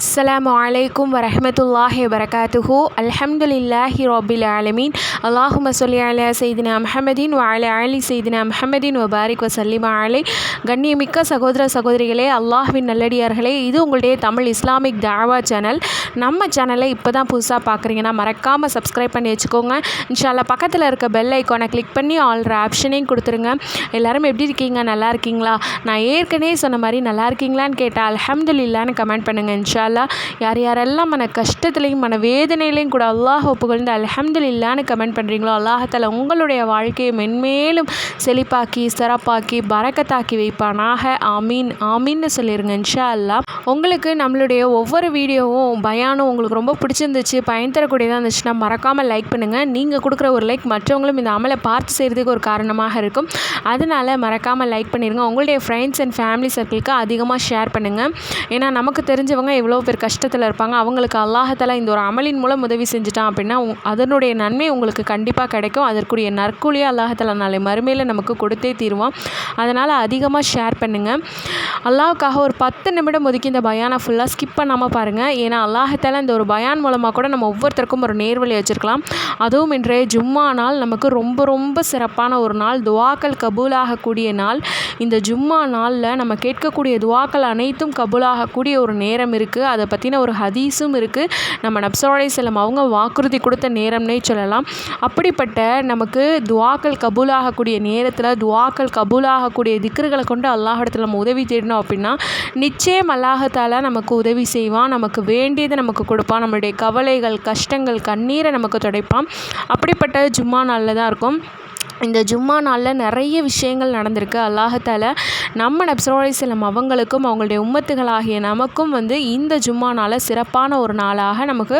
அஸ்லாம் வலைக்கும் வரமத்துல்லாஹி வபரகாத்துஹு அல்ஹம்துலில்லாஹி ரபில் ஆலமீன் அல்லாஹும சொல்லி அலா செய்தினா அஹமதீன் வஅலா அலி செய்தினா அஹமதீன் வபாரிக் வசல்லிமா அலை கண்ணியமிக்க சகோதர சகோதரிகளே அல்லாஹ்வின் நல்லடியார்களே இது உங்களுடைய தமிழ் இஸ்லாமிக் தாவா சேனல் நம்ம சேனலை இப்போ தான் புதுசாக பார்க்குறீங்கன்னா மறக்காமல் சப்ஸ்கிரைப் பண்ணி வச்சுக்கோங்க. இன்ஷால்லா பக்கத்தில் இருக்க பெல் ஐக்கானை கிளிக் பண்ணி ஆல்ற ஆப்ஷனையும் கொடுத்துருங்க. எல்லோரும் எப்படி இருக்கீங்க? நல்லா இருக்கீங்களா? நான் ஏற்கனவே சொன்ன மாதிரி நல்லா இருக்கீங்களான்னு கேட்டால் அலமதுல்லான்னு கமெண்ட் பண்ணுங்கள் இன்ஷால்லா யார் யாரெல்லாம் மன கஷ்டத்துலையும் மன வேதனையிலையும் கூட அல்லாஹ் புகழ்ந்து அல்ஹம்துலில்லான்னு கமெண்ட் பண்ணுறீங்களோ அல்லாஹத்தால் உங்களுடைய வாழ்க்கையை மென்மேலும் செழிப்பாக்கி சிறப்பாக்கி பறக்கத்தாக்கி வைப்பானாக. ஆமீன். ஆமீன்னு சொல்லிடுங்க இன்ஷா அல்லாஹ் உங்களுக்கு நம்மளுடைய ஒவ்வொரு வீடியோவும் பயானும் உங்களுக்கு ரொம்ப பிடிச்சிருந்துச்சு பயன் தரக்கூடியதாக இருந்துச்சுன்னா மறக்காமல் லைக் பண்ணுங்கள் நீங்கள் கொடுக்குற ஒரு லைக் மற்றவங்களும் இந்த அமலை பார்த்து செய்கிறதுக்கு ஒரு காரணமாக இருக்கும். அதனால் மறக்காமல் லைக் பண்ணிடுங்க உங்களுடைய ஃப்ரெண்ட்ஸ் அண்ட் ஃபேமிலி சர்க்கிளுக்கு அதிகமாக ஷேர் பண்ணுங்கள் ஏன்னா நமக்கு தெரிஞ்சவங்க எவ்வளோ எவ்வளோ பேர் கஷ்டத்தில் இருப்பாங்க அவங்களுக்கு அல்லாஹத்தாலா இந்த ஒரு அமலின் மூலம் உதவி செஞ்சுட்டான் அப்படின்னா அதனுடைய நன்மை உங்களுக்கு கண்டிப்பாக கிடைக்கும். அதற்குரிய நற்கூலியாக அல்லாஹத்தாலா நாளை மறுமையில் நமக்கு கொடுத்தே தீருவான். அதனால் அதிகமாக ஷேர் பண்ணுங்கள் அல்லாவுக்காக ஒரு பத்து நிமிடம் ஒதுக்கி இந்த பயானை ஃபுல்லாக ஸ்கிப் பண்ணாமல் பாருங்கள் ஏன்னா அல்லாஹத்தாலா இந்த ஒரு பயான் மூலமாக கூட நம்ம ஒவ்வொருத்தருக்கும் ஒரு நேர்வழி வச்சுருக்கலாம். அதுவும் இன்றைய ஜும்மா நாள் நமக்கு ரொம்ப ரொம்ப சிறப்பான ஒரு நாள். துவாக்கள் கபூலாகக்கூடிய நாள். இந்த ஜும்மா நாளில் நம்ம கேட்கக்கூடிய துவாக்கள் அனைத்தும் கபூலாகக்கூடிய ஒரு நேரம் இருக்குது அதை பற்றின ஒரு ஹதீஸும் இருக்குது நம்ம நப்சோலை செல்லம் அவங்க வாக்குறுதி கொடுத்த நேரம்னே சொல்லலாம். அப்படிப்பட்ட நமக்கு துவாக்கள் கபூலாகக்கூடிய நேரத்தில் துவாக்கள் கபூலாகக்கூடிய திக்ருகளை கொண்டு அல்லாஹிடத்தில் நம்ம உதவி தேடினோம் அப்படின்னா நிச்சயம் அல்லாஹத்தால் நமக்கு உதவி செய்வான். நமக்கு வேண்டியதை நமக்கு கொடுப்பான். நம்மளுடைய கவலைகள் கஷ்டங்கள் கண்ணீரை நமக்கு துடைப்பான். அப்படிப்பட்ட ஜும்மா நாளில் தான் இருக்கும். இந்த ஜும்மா நாளில் நிறைய விஷயங்கள் நடந்திருக்கு. அல்லாஹத்தால நம்ம நப்சரோலை செல்லம் அவங்களுக்கும் அவங்களுடைய உம்மத்துகளாகிய நமக்கும் வந்து இந்த ஜும்மா நாளை சிறப்பான ஒரு நாளாக நமக்கு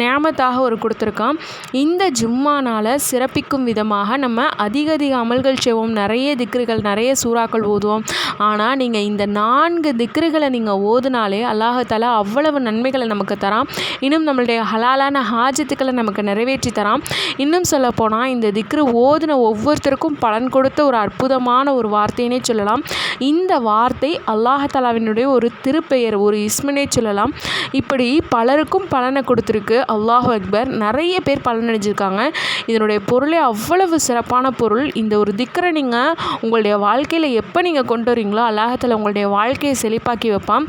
நியாமத்தாக ஒரு கொடுத்துருக்கான். இந்த ஜும்மா நாளை சிறப்பிக்கும் விதமாக நம்ம அதிக அதிக அமல்கள் செய்வோம். நிறைய திக்ருகள் நிறைய சூறாக்கள் ஓதுவோம். ஆனால் நீங்கள் இந்த நான்கு திக்ருகளை நீங்கள் ஓதுனாலே அல்லாஹத்தால் அவ்வளவு நன்மைகளை நமக்கு தரான். இன்னும் நம்மளுடைய ஹலாலான ஹாஜத்துக்களை நமக்கு நிறைவேற்றி தரான். இன்னும் சொல்லப்போனால் இந்த திக்ரு ஓதுன ஒவ்வொருத்தருக்கும் பலன் கொடுத்த ஒரு அற்புதமான ஒரு வார்த்தையினே சொல்லலாம். இந்த வார்த்தை அல்லாஹாலாவினுடைய ஒரு திருப்பெயர் ஒரு இஸ்மனே சொல்லலாம். இப்படி பலருக்கும் பலனை கொடுத்துருக்கு. அல்லாஹ் அக்பர். நிறைய பேர் பலனடைஞ்சிருக்காங்க இதனுடைய பொருளே அவ்வளவு சிறப்பான பொருள். இந்த ஒரு திக்கரை நீங்கள் உங்களுடைய வாழ்க்கையில் எப்போ நீங்கள் கொண்டு வரீங்களோ அல்லாஹத்தில் உங்களுடைய வாழ்க்கையை செழிப்பாக்கி வைப்பான்.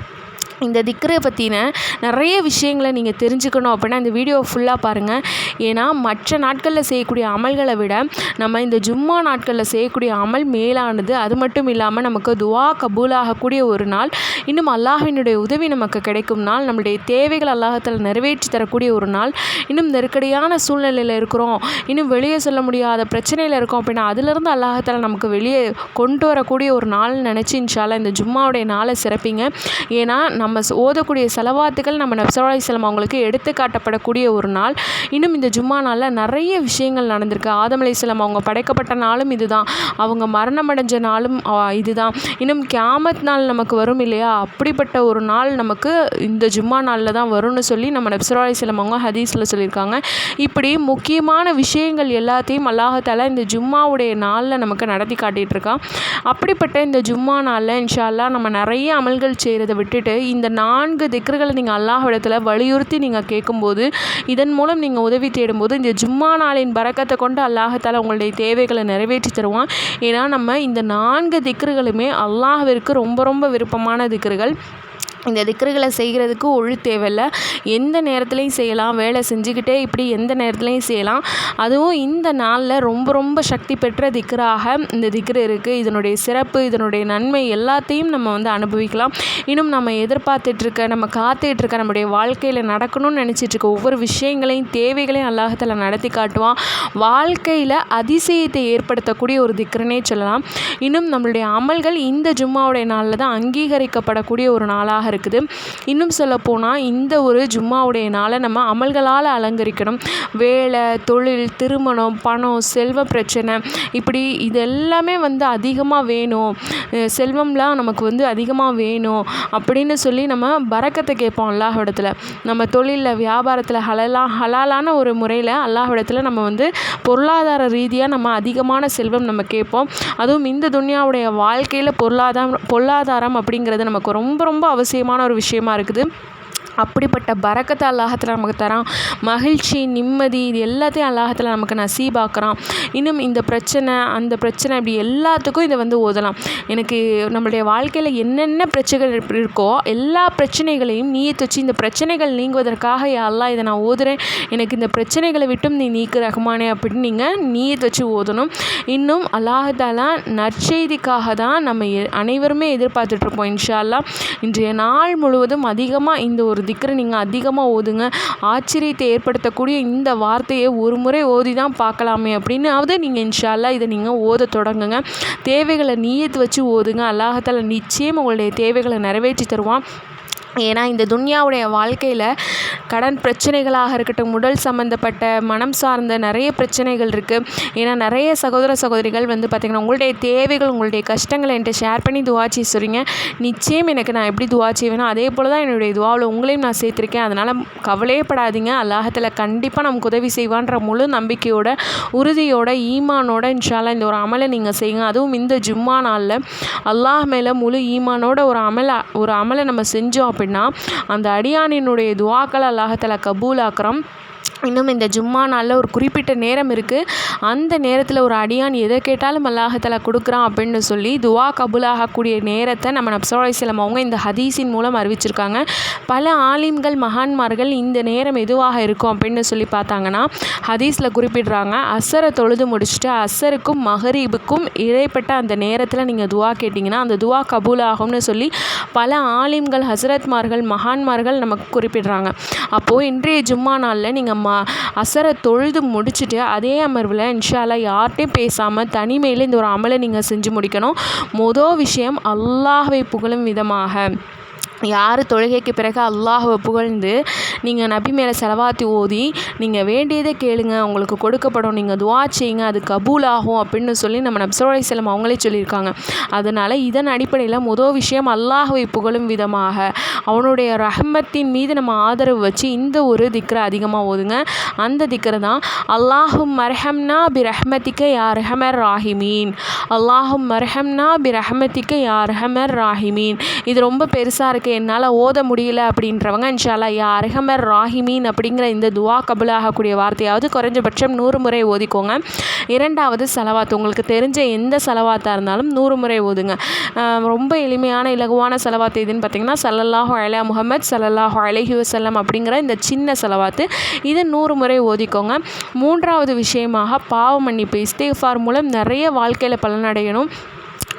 இந்த திக்ரை பற்றின நிறைய விஷயங்களை நீங்கள் தெரிஞ்சுக்கணும் அப்படின்னா இந்த வீடியோவை ஃபுல்லாக பாருங்கள் ஏன்னா மற்ற நாட்களில் செய்யக்கூடிய அமல்களை விட நம்ம இந்த ஜும்மா நாட்களில் செய்யக்கூடிய அமல் மேலானது அது மட்டும் இல்லாமல் நமக்கு துவா கபூலாகக்கூடிய ஒரு நாள் இன்னும் அல்லாஹினுடைய உதவி நமக்கு கிடைக்கும் நாள் நம்மளுடைய தேவைகள் அல்லாஹத்தில் நிறைவேற்றி தரக்கூடிய ஒரு நாள் இன்னும் நெருக்கடியான சூழ்நிலையில் இருக்கிறோம் இன்னும் வெளியே சொல்ல முடியாத பிரச்சனையில் இருக்கோம் அப்படின்னா அதிலிருந்து அல்லாஹத்தில் நமக்கு வெளியே கொண்டு வரக்கூடிய ஒரு நாள்னு நினச்சி இன்ஷால்லா இந்த ஜும்மாவுடைய நாளை சிறப்பிங்க. ஏன்னா நம்ம ஓதக்கூடிய செலவாத்துகள் நம்ம நப்சரா இஸ்லாம் அவங்களுக்கு எடுத்து காட்டப்படக்கூடிய ஒரு நாள். இன்னும் இந்த ஜும்மா நாளில் நிறைய விஷயங்கள் நடந்திருக்கு. ஆதமலை அலைஹிஸ்ஸலாம் அவங்க படைக்கப்பட்ட நாளும் இதுதான். அவங்க மரணம் அடைஞ்ச நாளும் இதுதான். இன்னும் கியாமத் நாள் நமக்கு வரும் இல்லையா? அப்படிப்பட்ட ஒரு நாள் நமக்கு இந்த ஜும்மா நாளில் தான் வரும்னு சொல்லி நம்ம நப்சரா இஸ்லாம் அவங்க ஹதீஸில் சொல்லியிருக்காங்க. இப்படி முக்கியமான விஷயங்கள் எல்லாத்தையும் அல்லாஹத்தால் இந்த ஜும்மாவுடைய நாளில் நமக்கு நடத்தி காட்டிகிட்டு இருக்கான். அப்படிப்பட்ட இந்த ஜும்மா நாளில் இன்ஷா நம்ம நிறைய அமல்கள் செய்கிறத விட்டுட்டு இந்த நான்கு திக்கர்களை நீங்கள் அல்லாஹிடத்தில் வலியுறுத்தி நீங்கள் கேட்கும்போது இதன் மூலம் நீங்கள் உதவி தேடும்போது இந்த ஜும்மா நாளின் பறக்கத்தை கொண்டு அல்லாஹத்தால் உங்களுடைய தேவைகளை நிறைவேற்றி தருவான். ஏன்னா நம்ம இந்த நான்கு திக்கர்களுமே அல்லாஹிற்கு ரொம்ப ரொம்ப விருப்பமான திக்கர்கள். இந்த திக்ருகளை செய்கிறதுக்கு ஒழு தேவையில்ல. எந்த நேரத்துலையும் செய்யலாம். வேலை செஞ்சுக்கிட்டே இப்படி எந்த நேரத்துலையும் செய்யலாம். அதுவும் இந்த நாளில் ரொம்ப ரொம்ப சக்தி பெற்ற திக்ராக இந்த திக்ரு இருக்குது இதனுடைய சிறப்பு இதனுடைய நன்மை எல்லாத்தையும் நம்ம வந்து அனுபவிக்கலாம். இன்னும் நம்ம எதிர்பார்த்துட்ருக்க நம்ம காத்துட்ருக்க நம்முடைய வாழ்க்கையில் நடக்கணும்னு நினச்சிட்ருக்க ஒவ்வொரு விஷயங்களையும் தேவைகளையும் அல்லாஹத்தில் நடத்தி காட்டுவான். வாழ்க்கையில் அதிசயத்தை ஏற்படுத்தக்கூடிய ஒரு திக்ருனே சொல்லலாம். இன்னும் நம்மளுடைய அமல்கள் இந்த ஜும்மாவுடைய நாளில் தான் அங்கீகரிக்கப்படக்கூடிய ஒரு நாளாக இருக்குது. இன்னும் சொல்லப்போனால் இந்த ஒரு ஜும்மாவுடைய நாளை நம்ம அமல்களால் அலங்கரிக்கணும். வேலை தொழில் திருமணம் பணம் செல்வ பிரச்சனை இப்படி இது எல்லாமே வந்து அதிகமாக வேணும். செல்வம்லாம் நமக்கு வந்து அதிகமாக வேணும் அப்படின்னு சொல்லி நம்ம பறக்கத்தை கேட்போம் அல்லாஹிடத்தில் நம்ம தொழிலில் வியாபாரத்தில் ஹலலா ஹலாலான ஒரு முறையில் அல்லாஹிடத்தில் நம்ம வந்து பொருளாதார ரீதியாக நம்ம அதிகமான செல்வம் நம்ம கேட்போம். அதுவும் இந்த துன்யாவுடைய வாழ்க்கையில் பொருளாதாரம் பொருளாதாரம் அப்படிங்கிறது நமக்கு ரொம்ப ரொம்ப அவசியம் அவசியமான ஒரு விஷயமா இருக்குது. அப்படிப்பட்ட பறக்கத்தை அல்லாஹத்தில் நமக்கு தரான். மகிழ்ச்சி நிம்மதி இது எல்லாத்தையும் அல்லாஹத்தில் நமக்கு நசீபாக்குறான். இன்னும் இந்த பிரச்சனை அந்த பிரச்சனை இப்படி எல்லாத்துக்கும் இதை வந்து ஓதலாம். எனக்கு நம்மளுடைய வாழ்க்கையில் என்னென்ன பிரச்சனைகள் இருக்கோ எல்லா பிரச்சனைகளையும் நீயத்து வச்சு இந்த பிரச்சனைகள் நீங்குவதற்காக அல்லா இதை நான் ஓதுறேன். எனக்கு இந்த பிரச்சனைகளை விட்டும் நீ நீக்கு ரஹ்மானே அப்படின்னு நீங்கள் நீயத்து வச்சு ஓதணும். இன்னும் அல்லாஹாலா நற்செய்திக்காக தான் நம்ம அனைவருமே எதிர்பார்த்துட்ருப்போம் இன்ஷா அல்லா இன்றைய நாள் முழுவதும் அதிகமாக இந்த ஒரு திக்கரை நீங்கள் அதிகமாக ஓதுங்க. ஆச்சரியத்தை ஏற்படுத்தக்கூடிய இந்த வார்த்தையை ஒரு முறை ஓதி தான் பார்க்கலாமே அப்படின்னாவது நீங்கள் இன்ஷால்லா இதை நீங்கள் ஓத தொடங்குங்க. தேவைகளை நீயத்து வச்சு ஓதுங்க. அல்லாஹத்தால் நிச்சயம் உங்களுடைய தேவைகளை நிறைவேற்றி தருவான். ஏன்னா இந்த துன்யாவுடைய வாழ்க்கையில் கடன் பிரச்சனைகளாக இருக்கட்டும் உடல் சம்மந்தப்பட்ட மனம் சார்ந்த நிறைய பிரச்சனைகள் இருக்குது ஏன்னா நிறைய சகோதர சகோதரிகள் வந்து பார்த்திங்கன்னா உங்களுடைய தேவைகள் உங்களுடைய கஷ்டங்களை என்கிட்ட ஷேர் பண்ணி துவாச்சி சொல்கிறீங்க நிச்சயம் எனக்கு நான் எப்படி துவா செய்வேனோ அதே போல் தான் என்னுடைய துவாவில் உங்களையும் நான் சேர்த்துருக்கேன். அதனால் கவலையப்படாதீங்க. அல்லாஹத்தில் கண்டிப்பாக நமக்கு உதவி செய்வான்ற முழு நம்பிக்கையோட உறுதியோட ஈமானோட இன்ஷால்லா இந்த ஒரு அமலை நீங்கள் செய்யுங்க. அதுவும் இந்த ஜும்மா நாளில் அல்லாஹ் மேலே முழு ஈமானோட ஒரு அமலை ஒரு அமலை நம்ம செஞ்சோம் அப்படின்னா அந்த அடியானினுடைய துவாக்கள் கபூல் கபூலாக்குறோம் இன்னும் இந்த ஜும்மா நாளில் ஒரு குறிப்பிட்ட நேரம் இருக்குது அந்த நேரத்தில் ஒரு அடியான் எதை கேட்டாலும் அல்லாஹத்தலா கொடுக்குறான் அப்படின்னு சொல்லி துவா கபுலாகக்கூடிய நேரத்தை நம்ம நப்சோலைசலம் அவங்க இந்த ஹதீஸின் மூலம் அறிவிச்சிருக்காங்க. பல ஆலிம்கள் மகான்மார்கள் இந்த நேரம் எதுவாக இருக்கும் அப்படின்னு சொல்லி பார்த்தாங்கன்னா ஹதீஸில் குறிப்பிடுறாங்க அசரை தொழுது முடிச்சுட்டு அசருக்கும் மஹரீபுக்கும் இடைப்பட்ட அந்த நேரத்தில் நீங்கள் துவா கேட்டிங்கன்னா அந்த துவா கபூலாகும்னு சொல்லி பல ஆலிம்கள் ஹசரத்மார்கள் மகான்மார்கள் நமக்கு குறிப்பிடுறாங்க. அப்போது இன்றைய ஜும்மா நாளில் நீங்கள் ம அசரை தொழுது முடிச்சுட்டு அதே அமர்வில் இன்ஷால்லா யார்கிட்டையும் பேசாமல் தனிமையில் இந்த ஒரு அமலை நீங்கள் செஞ்சு முடிக்கணும். மொதல் விஷயம் அல்லாஹை புகழும் விதமாக. யார் தொழுகைக்கு பிறகு அல்லாஹுவை புகழ்ந்து நீங்கள் நபி மேலே செலவாத்தி ஓதி நீங்கள் வேண்டியதை கேளுங்க உங்களுக்கு கொடுக்கப்படும் நீங்கள் துவா செய்யுங்க அது கபூல் ஆகும் அப்படின்னு சொல்லி நம்ம நப்சரோலை செல்லம் அவங்களே சொல்லியிருக்காங்க. அதனால் இதன் அடிப்படையில் முதல் விஷயம் அல்லாஹுவை புகழும் விதமாக அவனுடைய ரஹ்மத்தின் மீது நம்ம ஆதரவு வச்சு இந்த ஒரு திக்கரை அதிகமாக ஓதுங்க. அந்த திக்கரை தான் அல்லாஹும் மர்ஹம்னா பி ரஹ்மத்திக்க யார் ரஹமர் ராஹிமீன். அல்லாஹும் மர்ஹம்னா பி ரஹ்மத்திக்க யார் ரஹமர் ராஹிமீன். இது ரொம்ப பெருசாக இருக்குது என்னால் ஓத முடியல அப்படின்றவங்க இன்ஷால்லா யா அரஹமர் ராஹிமீன் அப்படிங்கிற இந்த துவா கபுலாகக்கூடிய வார்த்தையாவது குறைஞ்சபட்சம் நூறு முறை ஓதிக்கோங்க. இரண்டாவது செலவாத்து உங்களுக்கு தெரிஞ்ச எந்த செலவாத்தாக இருந்தாலும் நூறு முறை ஓதுங்க. ரொம்ப எளிமையான இலகுவான செலவாத்து எதுன்னு பார்த்தீங்கன்னா சல்லல்லாஹு அலா முகமது சல்லல்லாஹு அலஹி வசல்லம் அப்படிங்கிற இந்த சின்ன செலவாத்து. இதை நூறு முறை ஓதிக்கோங்க. மூன்றாவது விஷயமாக பாவ மன்னிப்பு இஸ்தேஃபார் மூலம் நிறைய வாழ்க்கையில் பலனடையணும்.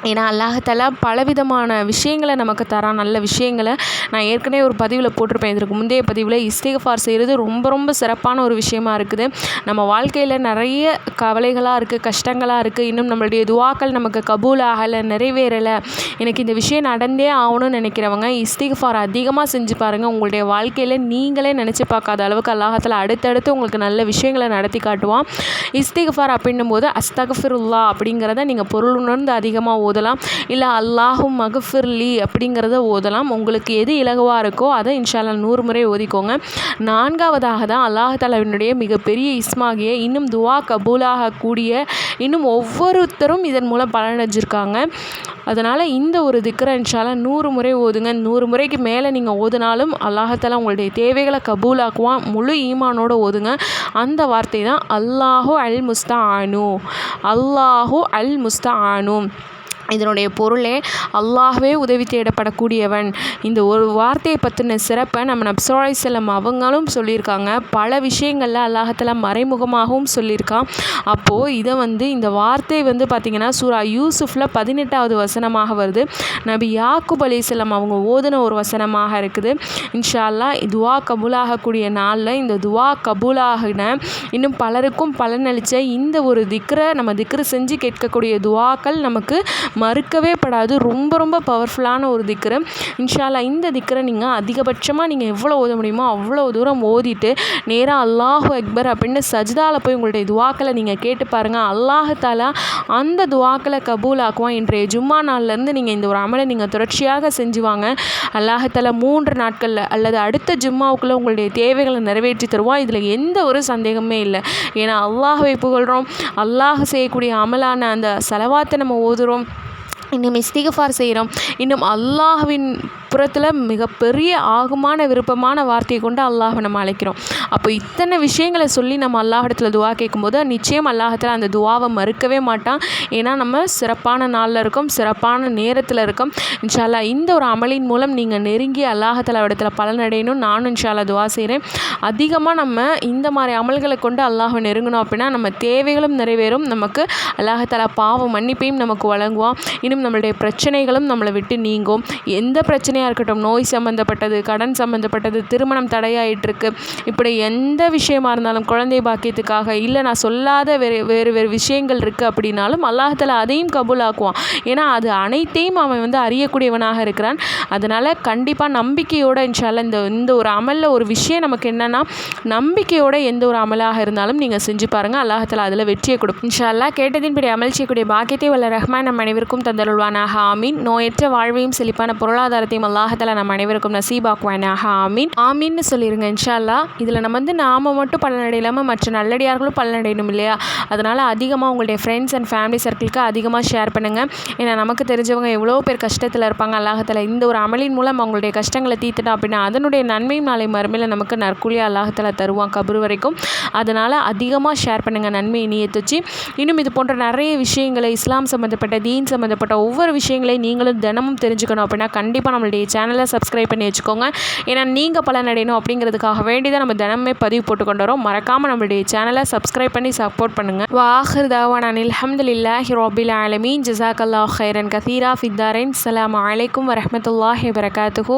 ஏன்னா அல்லாஹாலா பலவிதமான விஷயங்களை நமக்கு தரான் நல்ல விஷயங்களை நான் ஏற்கனவே ஒரு பதிவில் போட்டிருப்பேன். இதற்கு முந்தைய பதிவில் இஸ்திகஃபார் செய்கிறது ரொம்ப ரொம்ப சிறப்பான ஒரு விஷயமா இருக்குது. நம்ம வாழ்க்கையில் நிறைய கவலைகளாக இருக்குது கஷ்டங்களாக இருக்குது இன்னும் நம்மளுடைய துவாக்கள் நமக்கு கபூல் ஆகலை நிறைவேறலை. எனக்கு இந்த விஷயம் நடந்தே ஆகணும்னு நினைக்கிறவங்க இஸ்திகஃபார் அதிகமாக செஞ்சு பாருங்கள் உங்களுடைய வாழ்க்கையில் நீங்களே நினச்சி பார்க்காத அளவுக்கு அல்லாஹத்தில் அடுத்தடுத்து உங்களுக்கு நல்ல விஷயங்களை நடத்தி காட்டுவான். இஸ்திகஃபார் அப்படின்னும் போது அஸ்தகஃபிருல்லா அப்படிங்கிறத நீங்கள் பொருள் உணர்ந்து அதிகமாக ஓதலாம். இல்லை அல்லாஹும் மகஃபிர்லி அப்படிங்கிறத ஓதலாம். உங்களுக்கு எது இலகுவாக இருக்கோ அதை இன்ஷால்லா நூறு முறை ஓதிக்கோங்க. நான்காவதாக தான் அல்லாஹாலாவினுடைய மிகப்பெரிய இஸ்மாகிய இன்னும் துவா கபூலாக கூடிய இன்னும் ஒவ்வொருத்தரும் இதன் மூலம் பலனடைஞ்சிருக்காங்க. அதனால் இந்த ஒரு திக்கரை இன்ஷால்லா நூறு முறை ஓதுங்க. நூறு முறைக்கு மேலே நீங்கள் ஓதுனாலும் அல்லாஹத்தாலா உங்களுடைய தேவைகளை கபூலாக்குவான் முழு ஈமானோடு ஓதுங்க. அந்த வார்த்தை தான் அல்லாஹு அல் முஸ்தா ஆனு அல்லாஹு அல் முஸ்தா ஆனு இதனுடைய பொருளே அல்லாஹ்வே உதவி தேடப்படக்கூடியவன். இந்த ஒரு வார்த்தையை பற்றின சிறப்பை நம்ம நப்சோலை செல்லம் அவங்களும் சொல்லியிருக்காங்க. பல விஷயங்களில் அல்லாஹத்தில் மறைமுகமாகவும் சொல்லியிருக்கான் அப்போது இதை வந்து இந்த வார்த்தை வந்து பார்த்திங்கன்னா சூரா யூசுஃபில் பதினெட்டாவது வசனமாக வருது. நபி யாக்குப் அலி செல்லம் அவங்க ஓதுன ஒரு வசனமாக இருக்குது. இன்ஷால்லா துவா கபூலாகக்கூடிய நாளில் இந்த துவா கபூலாகின இன்னும் பலருக்கும் பலனளித்த இந்த ஒரு திக்கரை நம்ம திக்ரு செஞ்சு கேட்கக்கூடிய துவாக்கள் நமக்கு மறுக்கவே படாது. ரொம்ப ரொம்ப பவர்ஃபுல்லான ஒரு திக்ரு இன்ஷால்லா இந்த திக்கரை நீங்கள் அதிகபட்சமாக நீங்கள் எவ்வளோ ஓத முடியுமோ அவ்வளோ தூரம் ஓதிட்டு நேராக அல்லாஹு அக்பர் அப்படின்னு சஜிதாவில் போய் உங்களுடைய துவாக்களை நீங்கள் கேட்டு பாருங்கள் அல்லாஹாலா அந்த துவாக்களை கபூலாக்குவான். இன்றைய ஜும்மா நாள்லேருந்து நீங்கள் இந்த ஒரு அமலை நீங்கள் தொடர்ச்சியாக செஞ்சுவாங்க அல்லாஹாலா மூன்று நாட்களில் அல்லது அடுத்த ஜும்மாவுக்குள்ளே உங்களுடைய தேவைகளை நிறைவேற்றி தருவான். இதில் எந்த ஒரு சந்தேகமே இல்லை. ஏன்னா அல்லாஹை புகழ்கிறோம் அல்லாஹ் செய்யக்கூடிய அமலான அந்த செலவாத்தை நம்ம ஓதுகிறோம் இன்னும் இஸ்திகஃபார் செய்கிறோம். இன்னும் அல்லாஹ்வின் புறத்தில் மிகப்பெரிய ஆகுமான விருப்பமான வார்த்தையை கொண்டு அல்லாஹை நம்ம அழைக்கிறோம். அப்போ இத்தனை விஷயங்களை சொல்லி நம்ம அல்லாஹிடத்தில் துவா கேட்கும்போது நிச்சயம் அல்லாஹத்தில் அந்த துவாவை மறுக்கவே மாட்டான். ஏன்னா நம்ம சிறப்பான நாளில் இருக்கோம் சிறப்பான நேரத்தில் இருக்கோம். இன்ஷால்லா இந்த ஒரு அமலின் மூலம் நீங்கள் நெருங்கி அல்லாஹத்தில் இடத்துல பலனடையணும் நானும் இன்ஷால்லா துவா செய்கிறேன் அதிகமாக நம்ம இந்த மாதிரி அமல்களை கொண்டு அல்லாஹை நெருங்கணும் அப்படின்னா நம்ம தேவைகளும் நிறைவேறும். நமக்கு அல்லாஹத்தாலா பாவம் மன்னிப்பையும் நமக்கு வழங்குவான். இன்னும் நம்மளுடைய பிரச்சனைகளும் நம்மளை விட்டு நீங்கும். எந்த பிரச்சனையாக இருக்கட்டும் நோய் சம்மந்தப்பட்டது கடன் சம்மந்தப்பட்டது திருமணம் தடையாயிட்டிருக்கு. இப்படி எந்த விஷயமா இருந்தாலும் குழந்தை பாக்கியத்துக்காக இல்லை நான் சொல்லாத வேறு வேறு வேறு விஷயங்கள் இருக்குது அப்படின்னாலும் அல்லாஹத்தில் அதையும் கபூலாக்குவான். ஏன்னா அது அனைத்தையும் அவன் வந்து அறியக்கூடியவனாக இருக்கிறான். அதனால் கண்டிப்பாக நம்பிக்கையோடு இன்ஷால்ல இந்த இந்த ஒரு அமலில் ஒரு விஷயம் நமக்கு என்னென்னா நம்பிக்கையோட எந்த ஒரு அமலாக இருந்தாலும் நீங்கள் செஞ்சு பாருங்கள் அல்லாஹத்தில் அதில் வெற்றியை கொடுக்கும். இன்ஷால்லா கேட்டதின்படி அமல் செய்யக்கூடிய பாக்கியத்தை வல்ல ரஹ்மான் நம் அனைவருக்கும் தந்தருள்வானாக. ஆமீன். நோயற்ற வாழ்வையும் செழிப்பான பொருளாதாரத்தையும் அல்லாஹத்தில் நம்ம அனைவருக்கும் நசீபாக்குவானாக. ஆமீன். ஆமீன்னு சொல்லிடுங்க இன்ஷால்லா இதில் நம்ம வந்து நாம மட்டும் பலனடையாமல் மற்ற நல்லடியார்களும் பலனடையணும் இல்லையா? அதனால் அதிகமாக உங்களுடைய ஃப்ரெண்ட்ஸ் அண்ட் ஃபேமிலி சர்க்கிளுக்கு அதிகமாக ஷேர் பண்ணுங்கள் ஏன்னா நமக்கு தெரிஞ்சவங்க எவ்வளோ பேர் கஷ்டத்தில் இருப்பாங்க அல்லாஹத்தில் இந்த ஒரு அமலின் மூலம் அவங்களுடைய கஷ்டங்களை தீர்த்துட்டோம் அப்படின்னா அதனுடைய நன்மையும் நாளை மறுமையில் நமக்கு நற்கூலியாக அல்லாஹத்தில் தருவான் கபரு வரைக்கும். அதனால் அதிகமாக ஷேர் பண்ணுங்கள் நன்மையை நீயத்துச்சு இன்னும் இது போன்ற நிறைய விஷயங்களை இஸ்லாம் சம்மந்தப்பட்ட தீன் சம்மந்தப்பட்ட ஒவ்வொரு விஷயங்களையும் நீங்களும் தினமும் தெரிஞ்சுக்கணும் அப்படின்னா கண்டிப்பாக நம்மளுடைய சேனலை சப்ஸ்கிரைப் பண்ணி வச்சுக்கோங்க. ஏன்னா நீங்கள் பலனடையணும் அப்படிங்கிறதுக்காக வேண்டி தான் நம்ம தினமே பதிவு போட்டு கொண்டு வரோம். மறக்காமல் நம்மளுடைய சேனலை சப்ஸ்கிரைப் பண்ணி சப்போர்ட் பண்ணுங்கள் வாஹர் தாவான் அனில் அஹமதுல்லாஹி ரொபில் ஆலமீன் ஜசாக் அல்லாஹ் ஹைரன் கதீரா ஃபித்தாரின் அலாம் வலைக்கம் வரமத்துல்லாஹி வரகாத்துஹூ